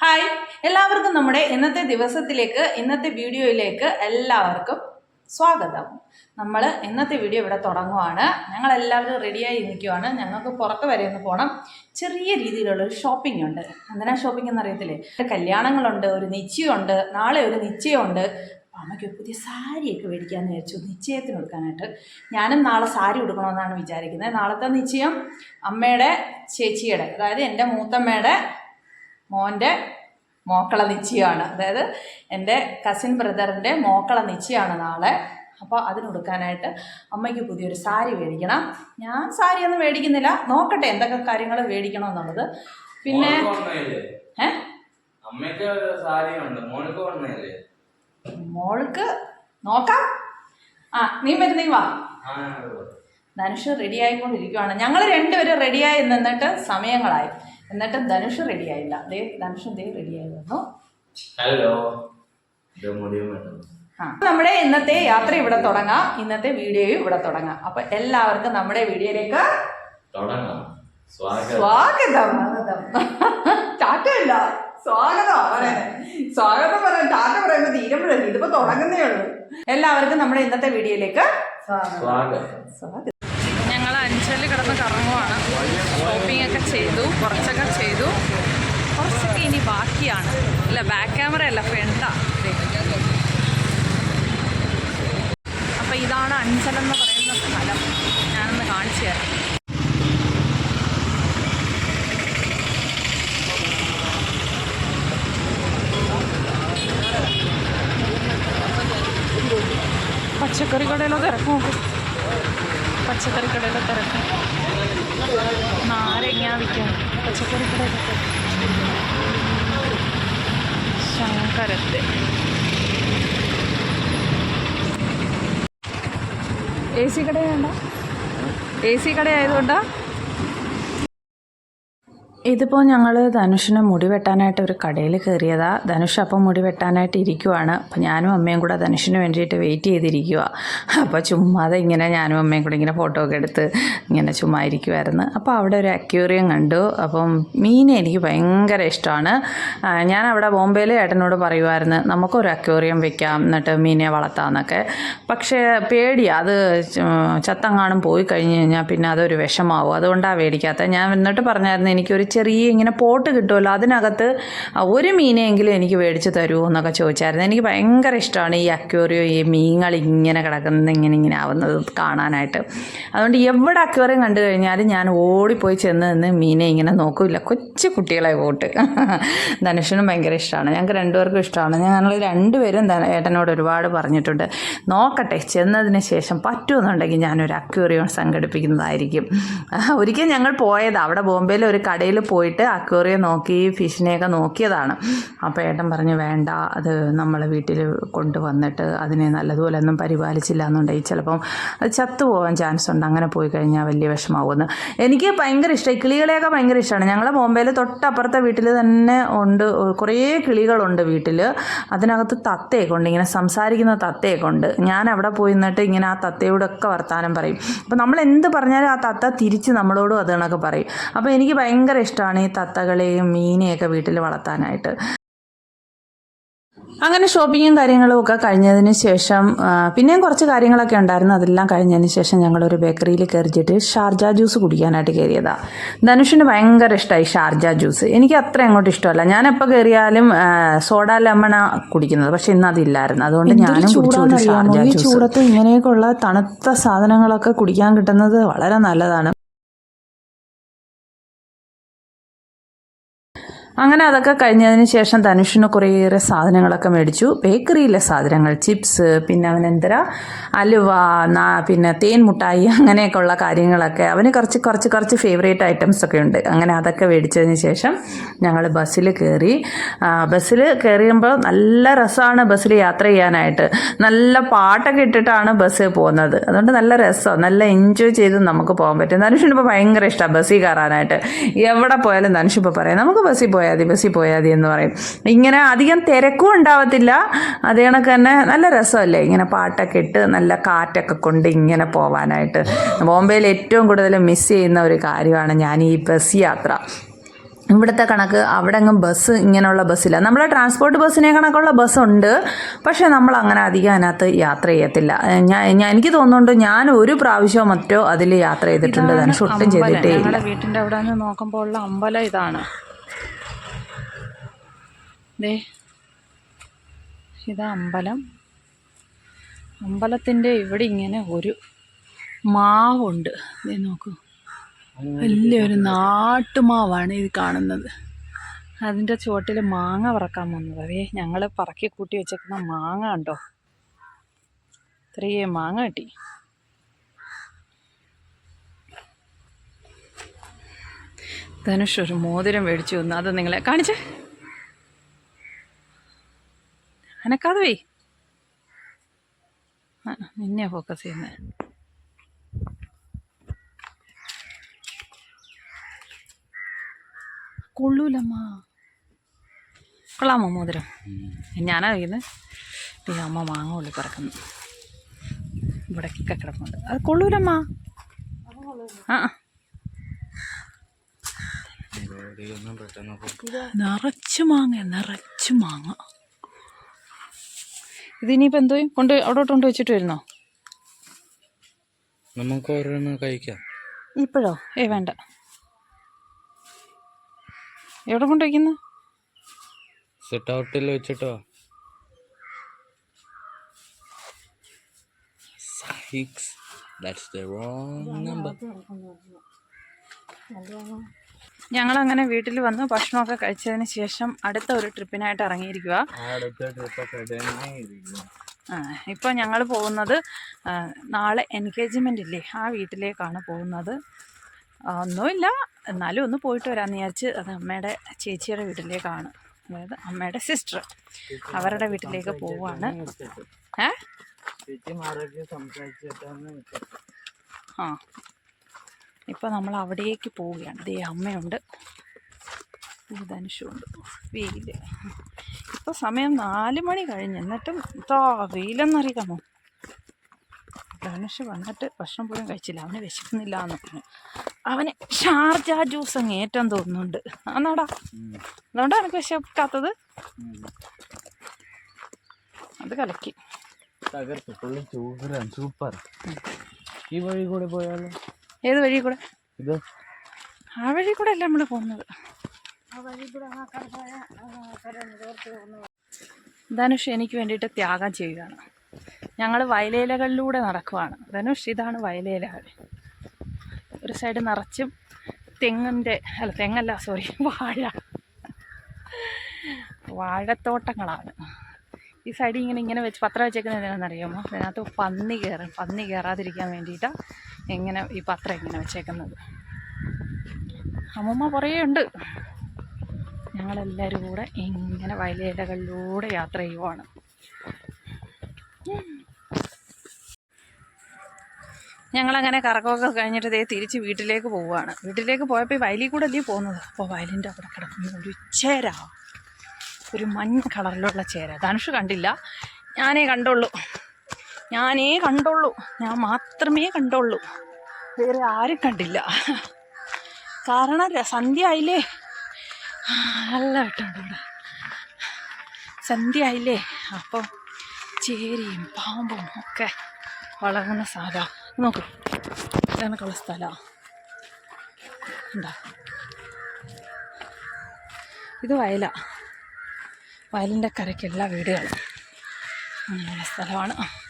Hi എല്ലാവർക്കും നമ്മുടെ ഇന്നത്തെ ദിവസത്തിലേക്ക് ഇന്നത്തെ വീഡിയോയിലേക്ക് എല്ലാവർക്കും സ്വാഗതം. നമ്മൾ ഇന്നത്തെ വീഡിയോ ഇവിടെ തുടങ്ങുവാണ്. ഞങ്ങളെല്ലാവരും റെഡിയായി ഇരിക്കുവാണ്. ഞങ്ങൾക്ക് പുറത്ത് വരെ ഒന്ന് പോകണം ചെറിയ രീതിയിലുള്ളൊരു ഷോപ്പിംഗ് ഉണ്ട്. എന്തിനാ ഷോപ്പിംഗ് എന്നറിയത്തില്ലേ കല്യാണങ്ങളുണ്ട് ഒരു നിശ്ചയമുണ്ട് നാളെ ഒരു നിശ്ചയമുണ്ട്. അമ്മയ്ക്ക് പുതിയ സാരിയൊക്കെ മേടിക്കാമെന്ന് വിചാരിച്ചു നിശ്ചയത്തിന് കൊടുക്കാനായിട്ട്. ഞാനും നാളെ സാരി ഉടുക്കണമെന്നാണ് വിചാരിക്കുന്നത്. നാളത്തെ നിശ്ചയം അമ്മയുടെ ചേച്ചിയുടെ അതായത് എന്റെ മൂത്തമ്മയുടെ മോന്റെ മോക്കള നിശ്ചയമാണ്. അതായത് എന്റെ കസിൻ ബ്രദറിന്റെ മോക്കള നിശ്ചയമാണ് നാളെ. അപ്പോൾ അതിന് കൊടുക്കാനായിട്ട് അമ്മയ്ക്ക് പുതിയൊരു സാരി മേടിക്കണം. ഞാൻ സാരിയൊന്നും മേടിക്കുന്നില്ല. നോക്കട്ടെ എന്തൊക്കെ കാര്യങ്ങൾ മേടിക്കണം എന്നുള്ളത്. പിന്നെ മോൾക്ക് നോക്കാം. ആ നീ വരുന്നീ വാ. ധനുഷ് റെഡി ആയിക്കൊണ്ടിരിക്കുവാണ്. ഞങ്ങൾ രണ്ടുപേരും റെഡിയായി നിന്നിട്ട് സമയങ്ങളായി. എന്നിട്ട് ധനുഷ് റെഡിയായില്ല ദേ ധനുഷ് ദേ റെഡിയായി വന്നു. ഹലോ. നമ്മുടെ ഇന്നത്തെ യാത്ര ഇവിടെ തുടങ്ങാം. ഇന്നത്തെ വീഡിയോയും ഇവിടെ തുടങ്ങാം. അപ്പൊ എല്ലാവർക്കും നമ്മുടെ വീഡിയോയിലേക്ക് സ്വാഗതം. സ്വാഗതം. ടാറ്റ സ്വാഗതം. സ്വാഗതം പറയാൻ ടാറ്റ പറയുമ്പോ തീരുമ്പോഴല്ലേ? ഇതിപ്പോ തുടങ്ങുന്നേ ഉള്ളൂ. എല്ലാവർക്കും നമ്മുടെ ഇന്നത്തെ വീഡിയോയിലേക്ക് സ്വാഗതം. സ്വാഗതം. ഞങ്ങൾ അഞ്ചൽ കിടന്ന് കറങ്ങുവാണ്. ഷോപ്പിംഗ് ഒക്കെ ചെയ്തു കുറച്ചൊക്കെ ചെയ്തു. കുറച്ചൊക്കെ ഇനി ബാക്കിയാണ്. അല്ല ബാക്ക് ക്യാമറ അല്ല ഫ്രണ്ടാ അപ്പോൾ ഇതാണ് അഞ്ചലെന്ന് പറയുന്ന സ്ഥലം. ഞാനൊന്ന് കാണിച്ചു തരാം. പച്ചക്കറി കടയിലോ തിരക്കും പച്ചക്കറി കടയുടെ തിരക്ക്. നാരങ്ങ വിൽക്കാൻ? പച്ചക്കറി കടയുടെ ശങ്കരത്തെ. എ സി കടയുണ്ടോ എ സി കടയായതുകൊണ്ടാ ഇതിപ്പോൾ ഞങ്ങൾ ധനുഷിന് മുടി വെട്ടാനായിട്ട് ഒരു കടയിൽ കയറിയതാ. ധനുഷ് അപ്പം മുടി വെട്ടാനായിട്ട് ഇരിക്കുവാണ്. അപ്പോൾ ഞാനും അമ്മയും കൂടെ ധനുഷിന് വേണ്ടിയിട്ട് വെയിറ്റ് ചെയ്തിരിക്കുക അപ്പോൾ ചുമ്മാതെ ഇങ്ങനെ ഞാനും അമ്മയും കൂടെ ഇങ്ങനെ ഫോട്ടോ ഒക്കെ എടുത്ത് ഇങ്ങനെ ചുമ്മാ ഇരിക്കുമായിരുന്നു അപ്പോൾ അവിടെ ഒരു അക്യൂറിയം കണ്ടു. അപ്പം മീനെ എനിക്ക് ഭയങ്കര ഇഷ്ടമാണ്. ഞാൻ അവിടെ ബോംബെയിൽ ഏട്ടനോട് പറയുമായിരുന്നു നമുക്കൊരു അക്യൂറിയം വെക്കാം എന്നിട്ട് മീനെ വളർത്താമെന്നൊക്കെ. പക്ഷേ പേടിയാണ് അത് ചത്തങ്ങാണും പോയി കഴിഞ്ഞ് കഴിഞ്ഞാൽ പിന്നെ അതൊരു വിഷമാവും. അതുകൊണ്ടാണ് മേടിക്കാത്തത് ഞാൻ എന്നിട്ട് പറഞ്ഞായിരുന്നു എനിക്കൊരു ചെറിയ ഇങ്ങനെ പോട്ട് കിട്ടുമല്ലോ അതിനകത്ത് ഒരു മീനെങ്കിലും എനിക്ക് മേടിച്ച് തരുമോ എന്നൊക്കെ ചോദിച്ചായിരുന്നു. എനിക്ക് ഭയങ്കര ഇഷ്ടമാണ് ഈ അക്വേറിയോ ഈ മീനുകൾ ഇങ്ങനെ കിടക്കുന്നത് ഇങ്ങനെ ഇങ്ങനെ ആവുന്നത് കാണാനായിട്ട്. അതുകൊണ്ട് എവിടെ അക്വേറിയം കണ്ടു കഴിഞ്ഞാലും ഞാൻ ഓടിപ്പോയി ചെന്ന് നിന്ന് മീനെ ഇങ്ങനെ നോക്കില്ല കൊച്ചു കുട്ടികളെ പോട്ട്. ധനുഷിനും ഭയങ്കര ഇഷ്ടമാണ്. ഞങ്ങൾക്ക് രണ്ടുപേർക്കും ഇഷ്ടമാണ്. ഞങ്ങൾ രണ്ടുപേരും ഏട്ടനോട് ഒരുപാട് പറഞ്ഞിട്ടുണ്ട്. നോക്കട്ടെ ചെന്നതിന് ശേഷം പറ്റുമെന്നുണ്ടെങ്കിൽ ഞാനൊരു അക്വേറിയം സംഘടിപ്പിക്കുന്നതായിരിക്കും. ഒരിക്കൽ ഞങ്ങൾ പോയത്. അവിടെ ബോംബെയിൽ ഒരു കടയിൽ പോയിട്ട് അക്വേറിയം നോക്കി ഫിഷിനെയൊക്കെ നോക്കിയതാണ്. അപ്പോൾ ഏട്ടൻ പറഞ്ഞു വേണ്ട അത് നമ്മളെ വീട്ടിൽ കൊണ്ടുവന്നിട്ട് അതിനെ നല്ലതുപോലെ ഒന്നും പരിപാലിച്ചില്ല എന്നുണ്ടെങ്കിൽ ചിലപ്പം അത് ചത്തുപോകാൻ ചാൻസ് ഉണ്ട്. അങ്ങനെ പോയി കഴിഞ്ഞാൽ വലിയ വിഷമാവുമെന്ന്. എനിക്ക് ഭയങ്കര ഇഷ്ടമായി കിളികളെയൊക്കെ ഭയങ്കര ഇഷ്ടമാണ്. ഞങ്ങളെ ബോംബെയിൽ തൊട്ടപ്പുറത്തെ വീട്ടിൽ തന്നെ ഉണ്ട്. കുറേ കിളികളുണ്ട് വീട്ടിൽ അതിനകത്ത് തത്തയൊക്കെ ഉണ്ട്. ഇങ്ങനെ സംസാരിക്കുന്ന തത്തയൊക്കെ ഉണ്ട്. ഞാൻ അവിടെ പോയി നിന്നിട്ട് ഇങ്ങനെ ആ തത്തയോടൊക്കെ വർത്താനം പറയും. അപ്പോൾ നമ്മൾ എന്ത് പറഞ്ഞാലും ആ തത്ത തിരിച്ച് നമ്മളോടും അത് കണക്ക് പറയും. അപ്പോൾ എനിക്ക് ഭയങ്കര ഇഷ്ടമാണ് ഈ തത്തകളെയും മീനെയൊക്കെ വീട്ടിൽ വളർത്താനായിട്ട്. അങ്ങനെ ഷോപ്പിങ്ങും കാര്യങ്ങളും ഒക്കെ കഴിഞ്ഞതിന് ശേഷം പിന്നെയും കുറച്ച് കാര്യങ്ങളൊക്കെ ഉണ്ടായിരുന്നു. അതെല്ലാം കഴിഞ്ഞതിന് ശേഷം ഞങ്ങളൊരു ബേക്കറിയിൽ കയറിച്ചിട്ട് ഷാർജ ജ്യൂസ് കുടിക്കാനായിട്ട് കയറിയതാണ് ധനുഷിന് ഭയങ്കര ഇഷ്ടമായി ഷാർജ ജ്യൂസ് എനിക്ക് അത്ര അങ്ങോട്ട് ഇഷ്ടമല്ല. ഞാൻ എപ്പോൾ കയറിയാലും സോഡ ലെമണ കുടിക്കുന്നത്. പക്ഷെ ഇന്ന് അതില്ലായിരുന്നു. അതുകൊണ്ട് ഞാനും കുടിച്ചു. ഷാർജ ഈ ചൂടത്ത് ഇങ്ങനെയൊക്കെയുള്ള തണുത്ത സാധനങ്ങളൊക്കെ കുടിക്കാൻ കിട്ടുന്നത് വളരെ നല്ലതാണ്. അങ്ങനെ അതൊക്കെ കഴിഞ്ഞതിന് ശേഷം ധനുഷിന് കുറേയേറെ സാധനങ്ങളൊക്കെ മേടിച്ചു. ബേക്കറിയിലെ സാധനങ്ങൾ ചിപ്സ് പിന്നെ അവൻ എന്തരാ? അലുവ പിന്നെ തേൻ മുട്ടായി അങ്ങനെയൊക്കെ ഉള്ള കാര്യങ്ങളൊക്കെ. അവന് കുറച്ച് കുറച്ച് കുറച്ച് ഫേവറേറ്റ് ഐറ്റംസ് ഒക്കെ ഉണ്ട്. അങ്ങനെ അതൊക്കെ മേടിച്ചതിന് ശേഷം ഞങ്ങൾ ബസ്സിൽ കയറി ബസ്സിൽ കയറിയുമ്പോൾ നല്ല രസമാണ് ബസ്സിൽ യാത്ര ചെയ്യാനായിട്ട്. നല്ല പാട്ടൊക്കെ ഇട്ടിട്ടാണ് ബസ്സിൽ പോകുന്നത്. അതുകൊണ്ട് നല്ല രസമാണ് നല്ല എൻജോയ് ചെയ്ത് നമുക്ക് പോകാൻ പറ്റും. ധനുഷിനിപ്പോൾ ഭയങ്കര ഇഷ്ടമാണ് ബസ്സിൽ കയറാനായിട്ട്. എവിടെ പോയാലും ധനുഷിപ്പോൾ പറയാം നമുക്ക് ബസ്സിൽ പോയാൽ മതി ബസ്സിൽ പോയാൽ മതി എന്ന് പറയും. ഇങ്ങനെ അധികം തിരക്കും ഉണ്ടാവത്തില്ല. അതേ കണക്ക് തന്നെ നല്ല രസമല്ലേ ഇങ്ങനെ പാട്ടൊക്കെ ഇട്ട് നല്ല കാറ്റൊക്കെ കൊണ്ട് ഇങ്ങനെ പോവാനായിട്ട്. ബോംബെയിൽ ഏറ്റവും കൂടുതൽ മിസ് ചെയ്യുന്ന ഒരു കാര്യമാണ് ഞാൻ ഈ ബസ് യാത്ര. ഇവിടുത്തെ കണക്ക് അവിടെ അങ്ങ് ബസ് ഇങ്ങനെയുള്ള ബസ്സില്ല നമ്മളെ ട്രാൻസ്പോർട്ട് ബസ്സിനെ കണക്കുള്ള ബസ്സുണ്ട് പക്ഷേ നമ്മൾ അങ്ങനെ അധികം അതിനകത്ത് യാത്ര ചെയ്യത്തില്ല. ഞാൻ ഞാൻ എനിക്ക് തോന്നുന്നുണ്ട് ഞാൻ ഒരു പ്രാവശ്യമോ മറ്റോ അതിൽ യാത്ര ചെയ്തിട്ടുണ്ട്. ഞാൻ ഷൂട്ടും ചെയ്തിട്ടേ ഇല്ല. വീട്ടിന്റെ അവിടെ നിന്ന് നോക്കുമ്പോൾ ഉള്ള അമ്പലം ഇതാണ്. ദേ ഇതാ അമ്പലം. അമ്പലത്തിന്റെ ഇവിടെ ഇങ്ങനെ ഒരു മാവുണ്ട്. ദേ നോക്കൂ. വലിയൊരു നാട്ടുമാവാണ് ഇത് കാണുന്നത്. അതിന്റെ ചുവട്ടിൽ മാങ്ങ പറക്കാൻ വന്നത്. അതേ ഞങ്ങൾ പറക്കി കൂട്ടി വെച്ചേക്കുന്ന മാങ്ങ ഉണ്ടോ ഇത്രയേ മാങ്ങ കിട്ടി. ധനുഷ് ഒരു മോതിരം മേടിച്ചു വന്നു അത് നിങ്ങളെ കാണിച്ചേ? അനക്കാതെ വേ നിന്നെയാ ഫോക്കസ് ചെയ്യുന്നത് കൊള്ളൂലമ്മ. കൊള്ളാമോ മോതിരം? ഞാനാ കഴിക്കുന്നത് ഈ അമ്മ മാങ്ങ ഉള്ളി പറക്കുന്നു. ഇവിടെയൊക്കെ കിടപ്പുണ്ട്. അത് കൊള്ളൂലമ്മ. ആ. നിറച്ച് മാങ്ങ നിറച്ച് മാങ്ങ. ഇതിനിയിപ്പോൾ എന്തോ? കൊണ്ട് അവിടോട്ട് കൊണ്ട് വെച്ചിട്ട് വരുന്നോ? നമുക്ക് ഓരോന്ന് കഴിക്കാം. ഇപ്പോഴോ? ഏ വേണ്ട. എവിടെ കൊണ്ട് വയ്ക്കുന്നു സെറ്റ് ഔട്ടിൽ വെച്ചിട്ടോ. സൈക്സ് ദാറ്റ്സ് ദ റോങ് നമ്പർ ഞങ്ങളങ്ങനെ വീട്ടിൽ വന്ന് ഭക്ഷണമൊക്കെ കഴിച്ചതിന് ശേഷം അടുത്ത ഒരു ട്രിപ്പിനായിട്ട് ഇറങ്ങിയിരിക്കുക ഇപ്പോൾ ഞങ്ങൾ പോകുന്നത് നാളെ എൻഗേജ്മെന്റ് ഇല്ലേ ആ വീട്ടിലേക്കാണ് പോകുന്നത്. ഒന്നുമില്ല എന്നാലും ഒന്ന് പോയിട്ട് വരാമെന്ന് വിചാരിച്ച് അത് അമ്മയുടെ ചേച്ചിയുടെ വീട്ടിലേക്കാണ്. അതായത് അമ്മയുടെ സിസ്റ്റർ അവരുടെ വീട്ടിലേക്ക് പോവാണ്. ഏ ആ ഇപ്പോൾ നമ്മൾ അവിടേക്ക് പോവുകയാണ്. ദേ അമ്മയുണ്ട്. ധനുഷുണ്ട്. വെയിൽ ഇപ്പോൾ സമയം നാല് മണി കഴിഞ്ഞ്. എന്നിട്ടും ഇതാ വെയിലെന്നറിയാമോ? ധനുഷ് വന്നിട്ട് ഭക്ഷണം പോലും കഴിച്ചില്ല. അവന് വിശക്കുന്നില്ല എന്ന് പറഞ്ഞു. അവന് ഷാർജ ജ്യൂസ് അങ്ങ് ഏറ്റവും തോന്നുന്നുണ്ട്. അന്നാടാ അതുകൊണ്ടാണ് എനിക്ക് വിശക്കാത്തത്? അത് കലക്കി. തകർത്ത്. സൂപ്പർ. ഈ വഴി കൂടെ പോയാലോ? ഏത് വഴി കൂടെ? ഇത്. ആ വഴി കൂടെ അല്ല നമ്മൾ പോകുന്നത്. ധനുഷ് എനിക്ക് വേണ്ടിയിട്ട് ത്യാഗം ചെയ്യുകയാണ്. ഞങ്ങൾ വയലേലകളിലൂടെ നടക്കുവാണ്. ധനുഷ് ഇതാണ് വയലേലകൾ ഒരു സൈഡ് നിറച്ചും തെങ്ങിന്റെ അല്ല തെങ്ങല്ല സോറി വാഴ. വാഴത്തോട്ടങ്ങളാണ്. ഈ സൈഡിൽ ഇങ്ങനെ ഇങ്ങനെ വെച്ച് പത്രം വെച്ചേക്കുന്നത് എന്തിനാണെന്നറിയാമോ അതിനകത്ത് പന്നി കയറും. പന്നി കയറാതിരിക്കാൻ വേണ്ടിയിട്ടാണ് ഇങ്ങനെ ഈ പത്രം എങ്ങനെ വെച്ചേക്കുന്നത്? അമ്മമ്മ കുറേ ഉണ്ട്. ഞങ്ങളെല്ലാവരും കൂടെ ഇങ്ങനെ വയലേലകളിലൂടെ യാത്ര ചെയ്യുവാണ്. ഞങ്ങളങ്ങനെ കറക്കമൊക്കെ കഴിഞ്ഞിട്ട് ഇതേ തിരിച്ച് വീട്ടിലേക്ക് പോവുകയാണ് വീട്ടിലേക്ക് പോയപ്പോൾ വയലിൽ കൂടെ അല്ലേ പോകുന്നത്? അപ്പോൾ വയലിന്റെ അവിടെ കിടക്കുന്ന ഒരു ചേര. ഒരു മഞ്ഞ കളറിലുള്ള ചേര. ധനുഷ് കണ്ടില്ല. ഞാനേ കണ്ടുള്ളൂ. ഞാനേ കണ്ടുള്ളൂ. ഞാൻ മാത്രമേ കണ്ടുള്ളൂ. വേറെ ആരും കണ്ടില്ല. കാരണം സന്ധ്യ ആയില്ലേ? നല്ല വെട്ടുണ്ട് ഇവിടെ. സന്ധ്യ ആയില്ലേ? അപ്പോൾ ചേരിയും പാമ്പും ഒക്കെ വളർന്ന സ്ഥലം. നോക്കൂ. ഇതാണക്കുള്ള സ്ഥലമാണ് ഉണ്ടോ ഇത് വയല. വയലിന്റെ കരയ്ക്കുള്ള വീടുകൾ അങ്ങനെയുള്ള സ്ഥലമാണ്.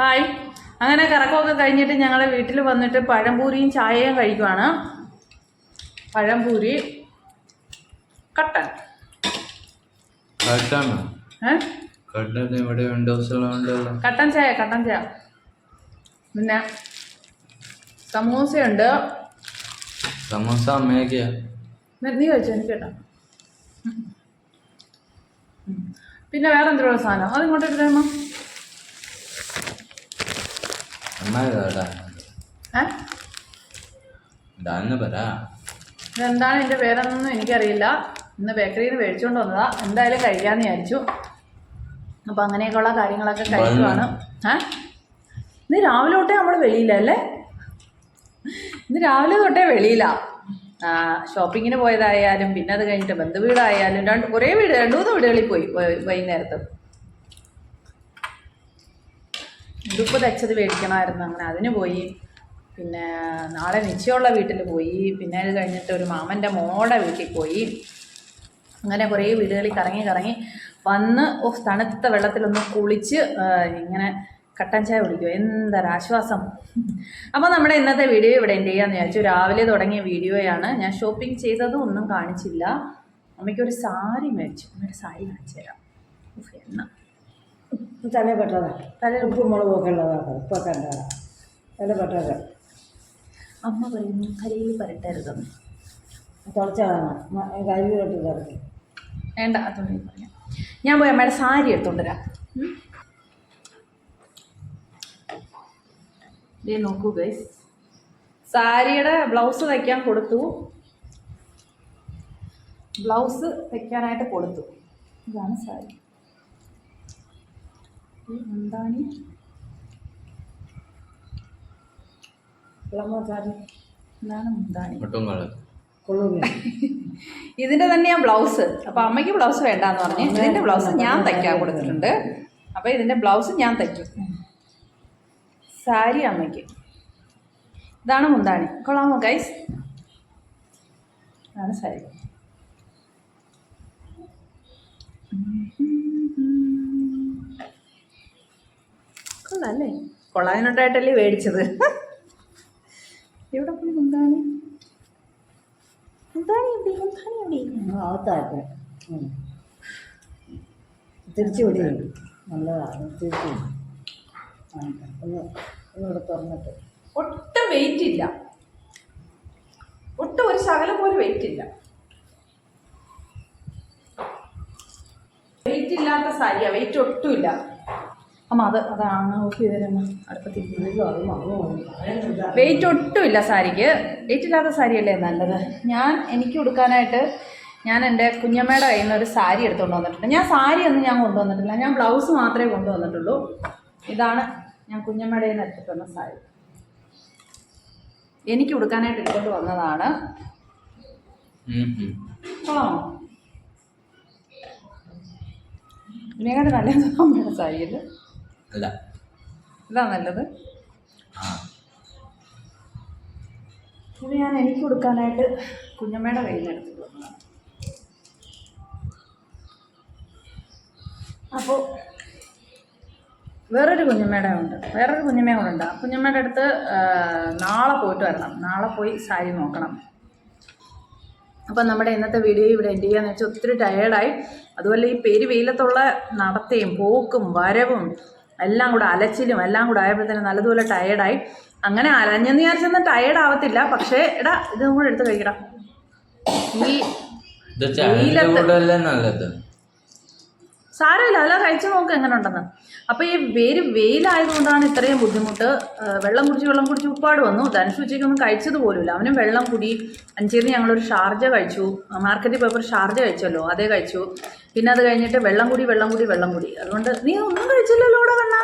ഹായ്. അങ്ങനെ കറക്കമൊക്കെ കഴിഞ്ഞിട്ട് ഞങ്ങൾ വീട്ടിൽ വന്നിട്ട് പഴംപൂരിയും ചായയും കഴിക്കുവാണ്. പഴംപൂരി കട്ടൻ. കട്ടൻ? ഇവിടെ ചായ കട്ടൻ ചായ. പിന്നെ സമൂസയുണ്ട്. സമൂസ അമ്മയൊക്കെയാ നീ കഴിച്ചോ? എനിക്ക് കേട്ടോ. പിന്നെ വേറെ എന്തെങ്കിലും സാധനം? അത് ഇങ്ങോട്ട് എടുത്തേമ്മ അമ്മ കേട്ടാ ഏ ഇതാന്ന് പറ ഇതെന്താണ് എന്റെ പേരെന്നൊന്നും എനിക്കറിയില്ല. ഇന്ന് ബേക്കറിയിൽ നിന്ന് മേടിച്ചുകൊണ്ട് വന്നതാ. എന്തായാലും കഴിക്കാമെന്ന് വിചാരിച്ചു. അപ്പം അങ്ങനെയൊക്കെയുള്ള കാര്യങ്ങളൊക്കെ കഴിക്കുവാണ്. ഏ? ഇന്ന് രാവിലെ തൊട്ടേ നമ്മൾ വെളിയിലല്ലേ ഇന്ന് രാവിലെ തൊട്ടേ വെളിയിലാ ഷോപ്പിങ്ങിന് പോയതായാലും പിന്നെ അത് കഴിഞ്ഞിട്ട് ബന്ധുവീടായാലും രണ്ട് കുറേ വീട് രണ്ട് മൂന്ന് വീടുകളിൽ പോയി വൈകുന്നേരത്ത്. ഉടുപ്പ് തച്ചത് മേടിക്കണമായിരുന്നു. അങ്ങനെ അതിന് പോയി. പിന്നെ നാളെ നിശ്ചയമുള്ള വീട്ടിൽ പോയി. പിന്നെ അത് കഴിഞ്ഞിട്ട് ഒരു മാമന്റെ മോടെ വീട്ടിൽ പോയി. അങ്ങനെ കുറേ വീടുകളിൽ കറങ്ങി കറങ്ങി വന്ന് ഓ തണുത്ത വെള്ളത്തിലൊന്ന് കുളിച്ച് ഇങ്ങനെ കട്ടൻ ചായ കുടിക്കുക എന്തൊരാശ്വാസം. അപ്പോൾ നമ്മുടെ ഇന്നത്തെ വീഡിയോ ഇവിടെ എന്റെ ചെയ്യാന്ന് വിചാരിച്ചു. രാവിലെ തുടങ്ങിയ വീഡിയോയാണ്. ഞാൻ ഷോപ്പിംഗ് ചെയ്തതും ഒന്നും കാണിച്ചില്ല. അമ്മയ്ക്കൊരു സാരി മേടിച്ചു. അമ്മയുടെ സാരി കാണിച്ചു തരാം. എന്നാ. തലേ പെട്ടതാ. തലയിൽ ഉപ്പും മുളകൊക്കെ ഉള്ളതാണ് ഉപ്പൊക്കെ ഉണ്ടാകാം തല പെട്ടത്. അമ്മ പറയുന്നു കരിയിൽ പരട്ടരുതെന്ന്. തുളച്ചതാണ്. കരി തൊട്ട് തുറക്കും വേണ്ട അതുകൊണ്ട് പറയാം. ഞാൻ പോയി അമ്മയുടെ സാരി എടുത്തോണ്ട് വരാം. നോക്കൂ ഗൈസ് സാരിയുടെ ബ്ലൗസ് തയ്ക്കാൻ കൊടുത്തു. ബ്ലൗസ് തയ്ക്കാനായിട്ട് കൊടുത്തു. ഇതാണ് സാരി. സാരി ഇതാണ് മുന്താണി? ഇതിന്റെ തന്നെയാണ് ബ്ലൗസ്. അപ്പൊ അമ്മയ്ക്ക് ബ്ലൗസ് വേണ്ടാന്ന് പറഞ്ഞു ഇതിന്റെ ബ്ലൗസ് ഞാൻ തയ്ക്കാൻ കൊടുത്തിട്ടുണ്ട്. അപ്പൊ ഇതിന്റെ ബ്ലൗസ് ഞാൻ തയ്ക്കും. സാരി അമ്മയ്ക്ക്. ഇതാണ് മുന്താണി. കൊള്ളാമോ ഗൈസ് ഇതാണ് സാരി. കൊള്ളാല്ലേ കൊള്ളാതിനോട്ടായിട്ടല്ലേ മേടിച്ചത്? എവിടെ പോയി മുന്താണി മുന്താണി എവിടെ മുന്താണി എവിടെ അകത്തായിട്ട് തിരിച്ചു വിടി നല്ലതാണ് തിരിച്ചു ഒന്ന് ഒന്നുകൂടെ തുറന്നിട്ട്. ഒട്ടും വെയിറ്റ് ഇല്ല. ഒട്ടും ഒരു ശകലം പോലും വെയിറ്റ് ഇല്ല. വെയിറ്റ് ഇല്ലാത്ത സാരിയാണ് വെയിറ്റ് ഒട്ടും ഇല്ല. അമ്മ അത് അതാണ് ഓക്കെ ചെയ്തരമ്മ അടുപ്പത്തിരിക്കുന്നത്. വെയിറ്റ് ഒട്ടുമില്ല സാരിക്ക്. വെയിറ്റ് ഇല്ലാത്ത സാരിയല്ലേ നല്ലത്? ഞാൻ എനിക്ക് കൊടുക്കാനായിട്ട് ഞാൻ എന്റെ കുഞ്ഞമ്മയുടെ കയ്യിൽ നിന്ന് ഒരു സാരി എടുത്തുകൊണ്ട് വന്നിട്ടുണ്ട്. ഞാൻ സാരി ഒന്നും ഞാൻ കൊണ്ടുവന്നിട്ടില്ല. ഞാൻ ബ്ലൗസ് മാത്രമേ കൊണ്ടുവന്നിട്ടുള്ളൂ. ഇതാണ് ഞാൻ കുഞ്ഞമ്മയുടെ കയ്യിൽ നിന്ന് എടുത്തിട്ടുള്ള സാരി. എനിക്ക് കൊടുക്കാനായിട്ട് എടുത്തുകൊണ്ട് വന്നതാണ്. കൊള്ളാമോ ഇതിനെക്കാട്ട് നല്ല സാരിയല്ലേ? അല്ല. ഇതാ നല്ലത്. ഇത് ഞാൻ എനിക്ക് കൊടുക്കാനായിട്ട് കുഞ്ഞമ്മയുടെ കയ്യിൽ നിന്ന് എടുത്തിട്ട് വന്നതാണ്. അപ്പോൾ വേറൊരു കുഞ്ഞമ്മയുടെ ഉണ്ട്. വേറൊരു കുഞ്ഞമ്മ കൂടെ ഉണ്ട്. ആ കുഞ്ഞമ്മയുടെ അടുത്ത് നാളെ പോയിട്ട് വരണം. നാളെ പോയി സാരി നോക്കണം. അപ്പം നമ്മുടെ ഇന്നത്തെ വീഡിയോ ഇവിടെ എന്റെ ചെയ്യാന്ന് വെച്ചാൽ ഒത്തിരി ടയേർഡായി അതുപോലെ ഈ പേര് വെയിലത്തുള്ള നടത്തയും പോക്കും വരവും എല്ലാം കൂടെ അലച്ചിലും എല്ലാം കൂടെ ആയപ്പോഴത്തേനും നല്ലതുപോലെ ടയേർഡായി അങ്ങനെ അലഞ്ഞെന്ന് വിചാരിച്ചൊന്നും ടയേർഡ് ആവത്തില്ല. പക്ഷേ എടാ ഇത് കൂടെ എടുത്ത് കഴിക്കടാ. ഈ വെയിലത്ത്. സാരമില്ല. അതെല്ലാം കഴിച്ചു നോക്ക് എങ്ങനെ ഉണ്ടെന്ന്? അപ്പോൾ ഈ വേര് വെയിലായതുകൊണ്ടാണ് ഇത്രയും ബുദ്ധിമുട്ട്. വെള്ളം കുടിച്ച് വെള്ളം കുടിച്ച് ഉപ്പാട് വന്നു. ധനുഷ് ഉച്ചയ്ക്കൊന്നും കഴിച്ചത് പോലുമില്ല അവനും വെള്ളം കുടി. അഞ്ചേരി ഞങ്ങളൊരു ഷാർജ കഴിച്ചു. മാർക്കറ്റ് മാർക്കറ്റിൽ പോയപ്പോൾ ഷാർജ കഴിച്ചല്ലോ. അതേ കഴിച്ചു. പിന്നെ അത് കഴിഞ്ഞിട്ട് വെള്ളം കുടി വെള്ളം കുടി വെള്ളം കുടി. അതുകൊണ്ട് നീ ഒന്നും കഴിച്ചില്ലല്ലോ ഇവിടെ കണ്ണ?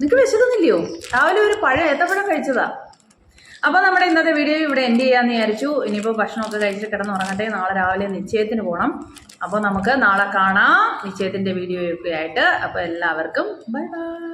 നിനക്ക് വിശക്കുന്നില്ലയോ? രാവിലെ ഒരു പഴം ഏത്തപ്പഴം കഴിച്ചതാ. അപ്പോൾ നമ്മുടെ ഇന്നത്തെ വീഡിയോ ഇവിടെ എൻഡ് ചെയ്യാമെന്ന് വിചാരിച്ചു. ഇനിയിപ്പോൾ ഭക്ഷണമൊക്കെ കഴിച്ചിട്ട് കിടന്ന് ഉറങ്ങട്ടെ നാളെ രാവിലെ നിശ്ചയത്തിന് പോകണം അപ്പോൾ നമുക്ക് നാളെ കാണാം നിശ്ചയത്തിന്റെ വീഡിയോയൊക്കെ ആയിട്ട്. അപ്പോൾ എല്ലാവർക്കും ബൈ ബൈ.